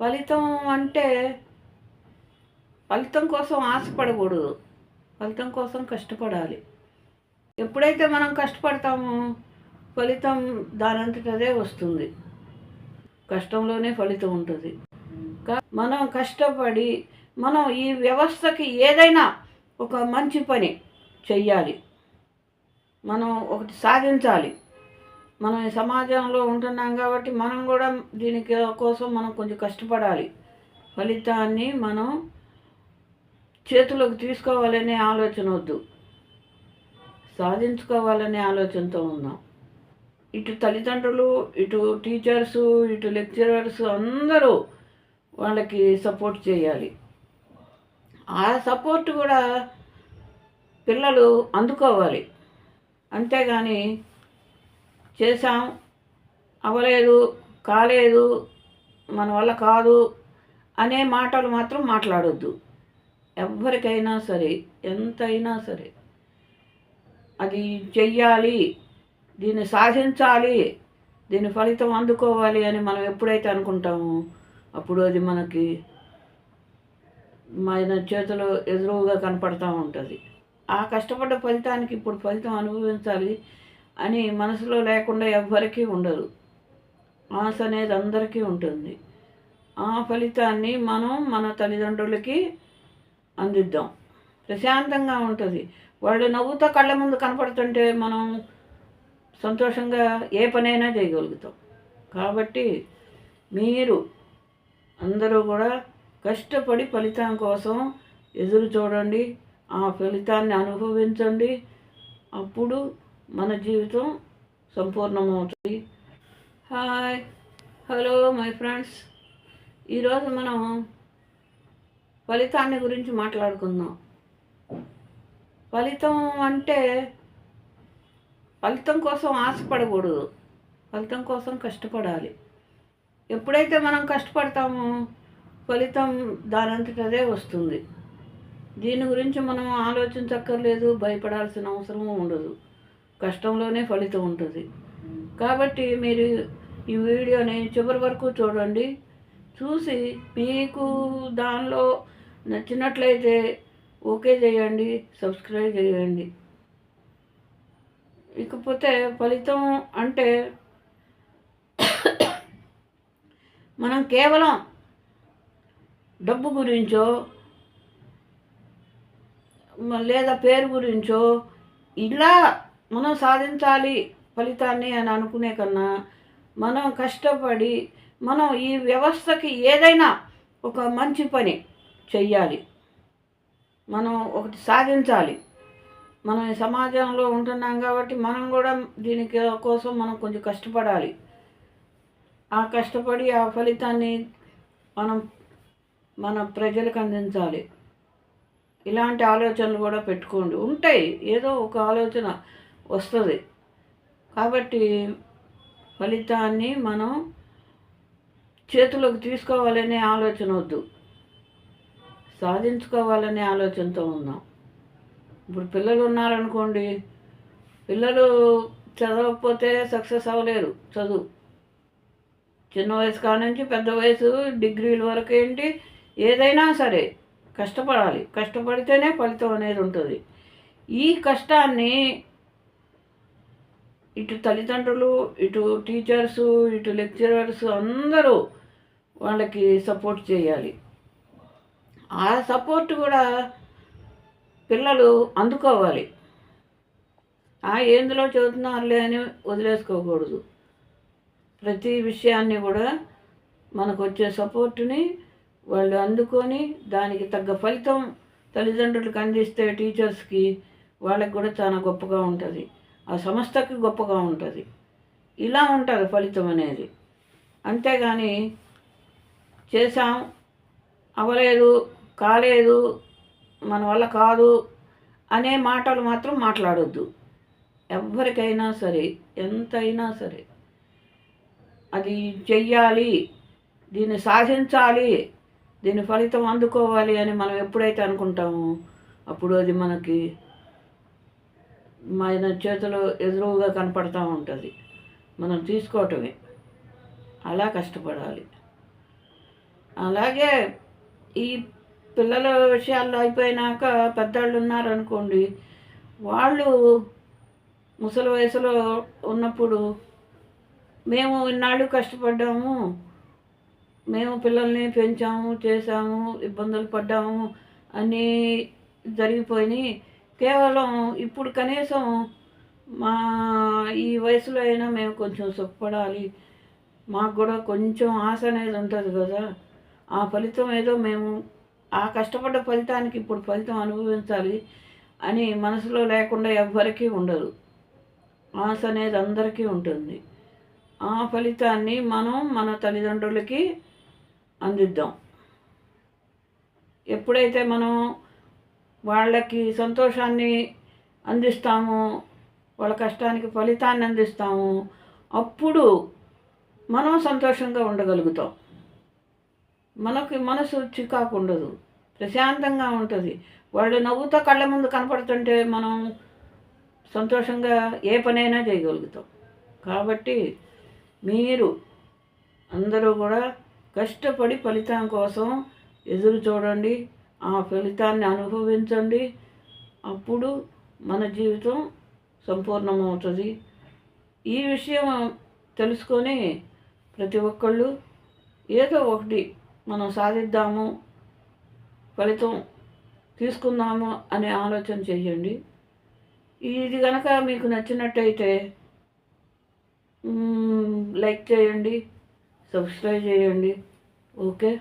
ఫలితం అంటే ఫలితం కోసం ఆశపడకూడదు. ఫలితం కోసం కష్టపడాలి. ఎప్పుడైతే మనం కష్టపడతామో ఫలితం దానంతటదే వస్తుంది. కష్టంలోనే ఫలితం ఉంటుంది. మనం కష్టపడి మనం ఈ వ్యవస్థకి ఏదైనా ఒక మంచి పని చెయ్యాలి. మనం ఒకటి సాధించాలి. మనం ఈ సమాజంలో ఉంటున్నాం కాబట్టి మనం కూడా దీనికి కోసం మనం కొంచెం కష్టపడాలి. ఫలితాన్ని మనం చేతులకు తీసుకోవాలనే ఆలోచన వద్దు. సాధించుకోవాలనే ఆలోచనతో ఉన్నాం. ఇటు తల్లిదండ్రులు ఇటు టీచర్సు ఇటు లెక్చరర్స్ అందరూ వాళ్ళకి సపోర్ట్ చేయాలి. ఆ సపోర్ట్ కూడా పిల్లలు అందుకోవాలి. అంతేగాని చేశాం. అవ్వలేదు కాలేదు మన వల్ల కాదు అనే మాటలు మాత్రం మాట్లాడొద్దు. ఎవరికైనా సరే ఎంతైనా సరే అది చెయ్యాలి దీన్ని సాధించాలి దీని ఫలితం అందుకోవాలి అని మనం ఎప్పుడైతే అనుకుంటామో అప్పుడు అది మనకి మన చేతిలో ఎదురుగా కనపడతా ఉంటుంది. ఆ కష్టపడ్డ ఫలితానికి ఇప్పుడు ఫలితం అనుభవించాలి అని మనసులో లేకుండా ఎవ్వరికీ ఉండదు. ఆశ అనేది అందరికీ ఉంటుంది. ఆ ఫలితాన్ని మనం మన తల్లిదండ్రులకి అందిద్దాం. ప్రశాంతంగా ఉంటుంది. వాళ్ళు నవ్వుతో కళ్ళ ముందు కనపడుతుంటే మనం సంతోషంగా ఏ పనైనా చేయగలుగుతాం. కాబట్టి మీరు అందరూ కూడా కష్టపడి ఫలితం కోసం ఎదురు చూడండి. ఆ ఫలితాన్ని అనుభవించండి. అప్పుడు మన జీవితం సంపూర్ణమవుతుంది. హాయ్ హలో మై ఫ్రెండ్స్ ఈరోజు మనం ఫలితాన్ని గురించి మాట్లాడుకుందాం. ఫలితం అంటే ఫలితం కోసం ఆశపడకూడదు. ఫలితం కోసం కష్టపడాలి. ఎప్పుడైతే మనం కష్టపడతామో ఫలితం దానంతట అదే వస్తుంది. దీని గురించి మనం ఆలోచించక్కర్లేదు భయపడాల్సిన అవసరం ఉండదు. కష్టంలోనే ఫలితం ఉంటుంది. కాబట్టి మీరు ఈ వీడియోని చివరి వరకు చూడండి. చూసి మీకు దానిలో నచ్చినట్లయితే ఓకే చేయండి సబ్స్క్రైబ్ చేయండి. ఇకపోతే ఫలితం అంటే మనం కేవలం డబ్బు గురించో లేదా పేరు గురించో ఇలా మనం సాధించాలి ఫలితాన్ని అని అనుకునే కన్నా మనం కష్టపడి మనం ఈ వ్యవస్థకి ఏదైనా ఒక మంచి పని చెయ్యాలి. మనం ఒకటి సాధించాలి. మనం ఈ సమాజంలో ఉంటున్నాం కాబట్టి మనం కూడా దీనికి కోసం మనం కొంచెం కష్టపడాలి. ఆ కష్టపడి ఆ ఫలితాన్ని మనం మన ప్రజలకు అందించాలి. ఇలాంటి ఆలోచనలు కూడా పెట్టుకోండి. ఉంటాయి. ఏదో ఒక ఆలోచన. వస్తుంది. కాబట్టి ఫలితాన్ని మనం చేతులకు తీసుకోవాలనే ఆలోచన వద్దు. సాధించుకోవాలనే ఆలోచనతో ఉన్నాం. ఇప్పుడు పిల్లలు ఉన్నారనుకోండి పిల్లలు చదవకపోతే సక్సెస్ అవ్వలేరు చదువు. చిన్న వయసు కాడ నుంచి పెద్ద వయసు డిగ్రీల వరకు ఏంటి? ఏదైనా సరే కష్టపడాలి. కష్టపడితేనే ఫలితం అనేది ఉంటుంది. ఈ కష్టాన్ని ఇటు తల్లిదండ్రులు ఇటు టీచర్సు ఇటు లెక్చరర్స్ అందరూ వాళ్ళకి సపోర్ట్ చేయాలి. ఆ సపోర్ట్ కూడా పిల్లలు అందుకోవాలి. ఆ ఏందులో చదువుతున్నారులే అని వదిలేసుకోకూడదు. ప్రతి విషయాన్ని కూడా మనకు వచ్చే సపోర్టుని వాళ్ళు అందుకొని దానికి తగ్గ ఫలితం తల్లిదండ్రులకు అందిస్తే టీచర్స్కి వాళ్ళకి కూడా చాలా గొప్పగా ఉంటుంది. ఆ సంస్థకి గొప్పగా ఉంటుంది. ఇలా ఉంటుంది ఫలితం అనేది. అంతేగాని చేసాం అవ్వలేదు కాలేదు మన వల్ల కాదు అనే మాటలు మాత్రం మాట్లాడొద్దు. ఎవరికైనా సరే ఎంతైనా సరే అది చెయ్యాలి దీన్ని సాధించాలి దీని ఫలితం అందుకోవాలి అని మనం ఎప్పుడైతే అనుకుంటామో అప్పుడు అది మనకి మన చేతిలో ఎదురుగా కనపడతా ఉంటుంది. మనం తీసుకోవటమే. అలా కష్టపడాలి. అలాగే ఈ పిల్లల విషయాల్లో అయిపోయినాక పెద్దవాళ్ళు ఉన్నారనుకోండి వాళ్ళు ముసలి వయసులో ఉన్నప్పుడు మేము ఇన్నాళ్ళు కష్టపడ్డాము మేము పిల్లల్ని పెంచాము చేసాము ఇబ్బందులు పడ్డాము అన్నీ జరిగిపోయినాయి. కేవలం ఇప్పుడు కనీసం మా ఈ వయసులో అయినా మేము కొంచెం సుఖపడాలి. మాకు కూడా కొంచెం ఆశ అనేది ఉంటుంది కదా. ఆ ఫలితం ఏదో మేము ఆ కష్టపడ్డ ఫలితానికి ఇప్పుడు ఫలితం అనుభవించాలి అని మనసులో లేకుండా ఎవ్వరికీ ఉండదు. ఆశ అనేది అందరికీ ఉంటుంది. ఆ ఫలితాన్ని మనం మన తల్లిదండ్రులకి అందిద్దాం. ఎప్పుడైతే మనం వాళ్ళకి సంతోషాన్ని అందిస్తాము వాళ్ళ కష్టానికి ఫలితాన్ని అందిస్తాము. అప్పుడు మనం సంతోషంగా ఉండగలుగుతాం. మనకి మనసు చికాకు ఉండదు. ప్రశాంతంగా ఉంటుంది. వాళ్ళు నవ్వుతో కళ్ళ ముందు కనపడుతుంటే మనం సంతోషంగా ఏ పనైనా చేయగలుగుతాం. కాబట్టి మీరు అందరూ కూడా కష్టపడి ఫలితం కోసం ఎదురు చూడండి. ఆ ఫలితాన్ని అనుభవించండి. అప్పుడు మన జీవితం సంపూర్ణమవుతుంది. ఈ విషయం తెలుసుకొని ప్రతి ఒక్కళ్ళు ఏదో ఒకటి మనం సాధిద్దాము ఫలితం తీసుకుందాము అనే ఆలోచన చేయండి. ఇది కనుక మీకు నచ్చినట్టయితే లైక్ చేయండి సబ్స్క్రైబ్ చేయండి. ఓకే?